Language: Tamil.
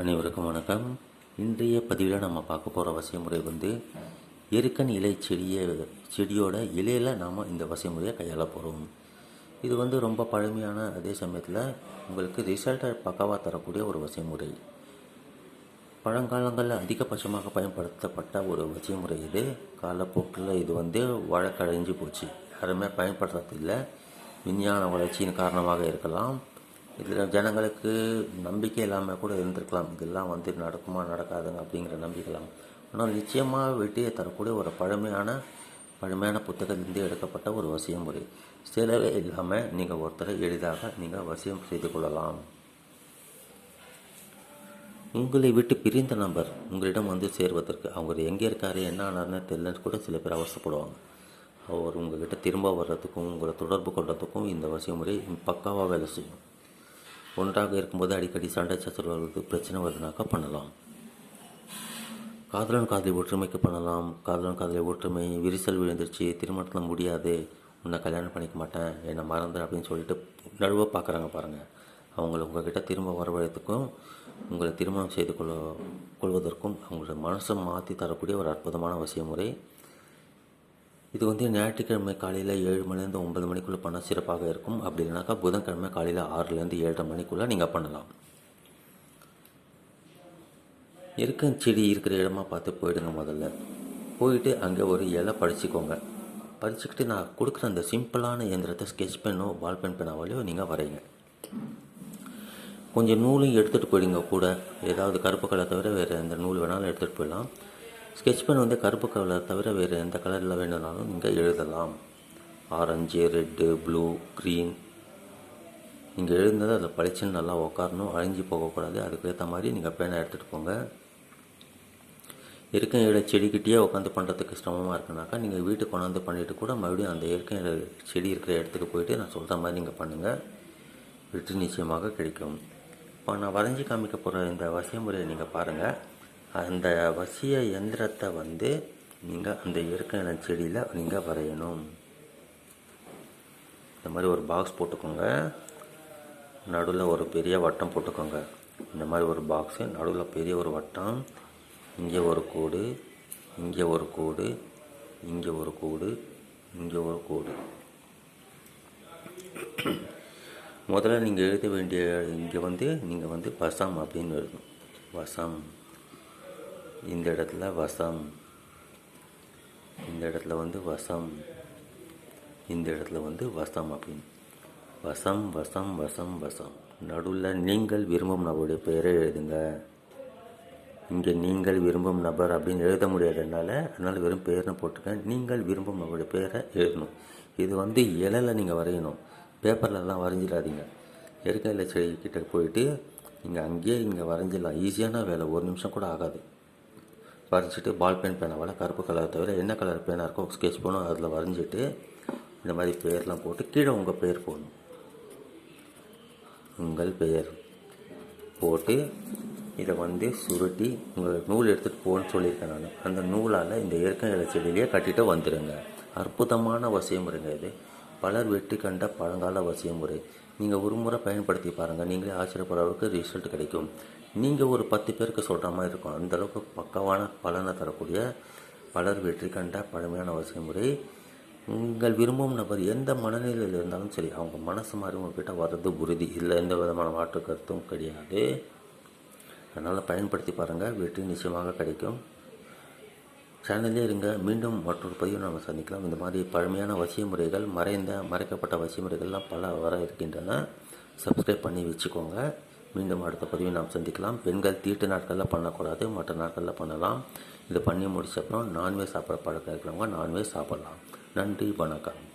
அனைவருக்கும் வணக்கம். இன்றைய பதிவில் நம்ம பார்க்க போகிற வசைமுறை வந்து எருக்கன் இலை செடியை செடியோட இலையில் நாம் இந்த வசைமுறையை கையாள போகிறோம் இது வந்து ரொம்ப பழமையான அதே சமயத்தில் உங்களுக்கு ரிசல்ட்டை பக்கவாக தரக்கூடிய ஒரு வசைமுறை பழங்காலங்களில் அதிகபட்சமாக பயன்படுத்தப்பட்ட ஒரு வசைமுறை இது. காலப்போக்கில் இது வந்து வழக்கடைஞ்சு போச்சு. யாருமே பயன்படுத்துறதில்லை விஞ்ஞான வளர்ச்சியின் காரணமாக இருக்கலாம். இதில் ஜனங்களுக்கு நம்பிக்கை இல்லாமல் கூட இருந்திருக்கலாம். இதெல்லாம் வந்து நடக்குமா நடக்காதுங்க அப்படிங்கிற நம்பிக்கலாம் ஆனால் நிச்சயமாக வெற்றியை தரக்கூடிய ஒரு பழமையான பழமையான புத்தகத்திலிருந்து எடுக்கப்பட்ட ஒரு வசிய முறை. செலவே இல்லாமல் நீங்கள் ஒருத்தரை எளிதாக நீங்கள் வசியம் செய்து கொள்ளலாம். உங்களை விட்டு பிரிந்த நபர் உங்களிடம் வந்து சேர்வதற்கு அவர் எங்கே இருக்காரு என்ன ஆனார்னு தெரியலன்னு கூட சில பேர் அவசரப்படுவாங்க. அவர் உங்கள்கிட்ட திரும்ப வர்றதுக்கும் உங்களை தொடர்பு கொள்றதுக்கும் இந்த வசிய முறை பக்காவாக வேலை செய்யும். ஒன்றாக இருக்கும்போது அடிக்கடி சண்டை சச்சரவு பிரச்சனை வருதுனாக்கா பண்ணலாம். காதலன் காதலி ஒற்றுமைக்கு பண்ணலாம். காதலன் காதலி ஒற்றுமை விரிசல் விழுந்துருச்சு திருமணத்தில் முடியாது உன்னை கல்யாணம் பண்ணிக்க மாட்டேன் என்னை மறந்து அப்படின்னு சொல்லிட்டு நடுவாக பார்க்குறாங்க பாருங்கள் அவங்கள உங்கள்கிட்ட திரும்ப வரவழைத்துக்கும் உங்களை திருமணம் செய்து கொள்ள கொள்வதற்கும் அவங்களோட மனசை மாற்றி தரக்கூடிய ஒரு அற்புதமான வசிய முறை இது வந்து ஞாயிற்றுக்கிழமை காலையில் ஏழு மணிலேருந்து ஒன்பது மணிக்குள்ளே பண்ணால் சிறப்பாக இருக்கும். அப்படி இல்லைனாக்கா புதன்கிழமை காலையில் ஆறுலேருந்து ஏழரை மணிக்குள்ளே நீங்கள் பண்ணலாம். இருக்க செடி இருக்கிற இடமா பார்த்து போயிடுங்க முதல்ல. போயிட்டு அங்கே ஒரு இலை படிச்சுக்கோங்க படிச்சுக்கிட்டு நான் கொடுக்குற அந்த சிம்பிளான இயந்திரத்தை ஸ்கெட்ச் பென்னோ பால் பென் பெனாவாலையோ நீங்கள் வரைங்க கொஞ்சம் நூலும் எடுத்துகிட்டு போயிடுங்க கூட. ஏதாவது கருப்பு கலை தவிர வேறு எந்த நூல் வேணாலும் எடுத்துகிட்டு போயிடலாம். ஸ்கெட்ச் பென் வந்து கருப்பு கலர் தவிர வேறு எந்த கலரில் வேணும்னாலும் நீங்கள் எழுதலாம். ஆரஞ்சு ரெட்டு ப்ளூ க்ரீன் நீங்கள் எழுந்தது அதில் பளிச்சுன்னு நல்லா உக்காரணும். அழிஞ்சு போகக்கூடாது. அதுக்கேற்ற மாதிரி நீங்கள் பேனை எடுத்துகிட்டு போங்க. இயற்கை இட செடிக்கிட்டேயே உட்காந்து பண்ணுறதுக்கு சிரமமாக இருக்குனாக்கா நீங்கள் வீட்டுக்கு கொண்டாந்து பண்ணிவிட்டு கூட மறுபடியும் அந்த இயற்கை செடி இருக்கிற இடத்துக்கு போயிட்டு நான் சொல்கிற மாதிரி நீங்கள் பண்ணுங்கள் வெற்றி நிச்சயமாக கிடைக்கும். இப்போ நான் வரைஞ்சி காமிக்க போகிற இந்த வசிய முறையை நீங்கள் பாருங்கள் அந்த வசிய எந்திரத்தை வந்து நீங்கள் அந்த இயற்கையான செடியில் நீங்கள் வரையணும். இந்த மாதிரி ஒரு பாக்ஸ் போட்டுக்கோங்க. நடுவில் ஒரு பெரிய வட்டம் போட்டுக்கோங்க. இந்த மாதிரி ஒரு பாக்ஸு நடுவில் பெரிய ஒரு வட்டம் இங்கே ஒரு கோடு இங்கே ஒரு கோடு இங்கே ஒரு கோடு இங்கே ஒரு கோடு. முதல்ல நீங்கள் எழுத வேண்டிய இங்கே வந்து நீங்கள் வந்து வசம் அப்படின்னு எழுதணும். வசம். இந்த இடத்துல வசம். இந்த இடத்துல வந்து வசம். இந்த இடத்துல வந்து வசம் அப்படின்னு. வசம் வசம் வசம் வசம். நடுவில் நீங்கள் விரும்பும் நபருடைய பெயரை எழுதுங்க. இங்கே நீங்கள் விரும்பும் நபர் அப்படின்னு எழுத முடியாததுனால அதனால் வெறும் பெயர்னு போட்டுக்கேன் நீங்கள் விரும்பும் நபருடைய பெயரை எழுதணும். இது வந்து இலையில் நீங்கள் வரையணும். பேப்பர்லலாம் வரைஞ்சிடாதீங்க. இயற்கையில் செடி கிட்ட போயிட்டு நீங்கள் அங்கேயே இங்கே வரைஞ்சிடலாம். ஈஸியான வேலை. ஒரு நிமிஷம் கூட ஆகாது. வரைஞ்சிட்டு பால் பென் பேனாவால் கருப்பு கலர் தவிர என்ன கலர் பேனாக இருக்கோ ஸ்கெட்ச் பண்ணும் அதில் வரைஞ்சிட்டு இந்த மாதிரி பேர்லாம் போட்டு கீழே உங்கள் பேர் போடணும். உங்கள் பெயர் போட்டு இதை வந்து சுருட்டி உங்கள் நூல் எடுத்துகிட்டு போகணும்னு சொல்லியிருக்கேன் நான். அந்த நூலால் இந்த இயற்கை இலை செடியிலேயே கட்டிட்டு வந்துடுங்க அற்புதமான வசியமுறைங்க இது. பலர் வெற்றி கண்ட பழங்கால வசியமுறை நீங்கள் ஒரு முறை பயன்படுத்தி பாருங்கள் நீங்களே ஆச்சரியப்படுற அளவுக்கு ரிசல்ட் கிடைக்கும். நீங்கள் ஒரு பத்து பேருக்கு சொல்கிற மாதிரி இருக்கும் அந்தளவுக்கு பக்கவான பலனை தரக்கூடிய பலர் வெற்றி கண்ட பழமையான வசியமுறை உங்கள் விரும்பும் நபர் எந்த மனநிலையில் இருந்தாலும் சரி அவங்க மனசு மாதிரி உங்ககிட்ட வர்றது உறுதி. இல்லை எந்த விதமான மாற்று கருத்தும் கிடையாது. அதனால் பயன்படுத்தி பாருங்கள் வெற்றி நிச்சயமாக கிடைக்கும். சேனல்லே இருங்க. மீண்டும் மற்றொரு பதிவு நாம் சந்திக்கலாம். இந்த மாதிரி பழமையான வசிய முறைகள் மறைந்த மறைக்கப்பட்ட வசிய முறைகள்லாம் பல வர இருக்கின்றன. சப்ஸ்கிரைப் பண்ணி வச்சுக்கோங்க. மீண்டும் அடுத்த பதிவை நாம் சந்திக்கலாம். பெண்கள் தீட்டு நாட்களில் பண்ணக்கூடாது மற்ற நாட்களில் பண்ணலாம். இது பண்ணி முடிச்ச அப்புறம் நான்வெஜ் சாப்பிட்ற பழக்கம் இருக்கிறவங்க நான்வெஜ் சாப்பிட்லாம். நன்றி வணக்கம்.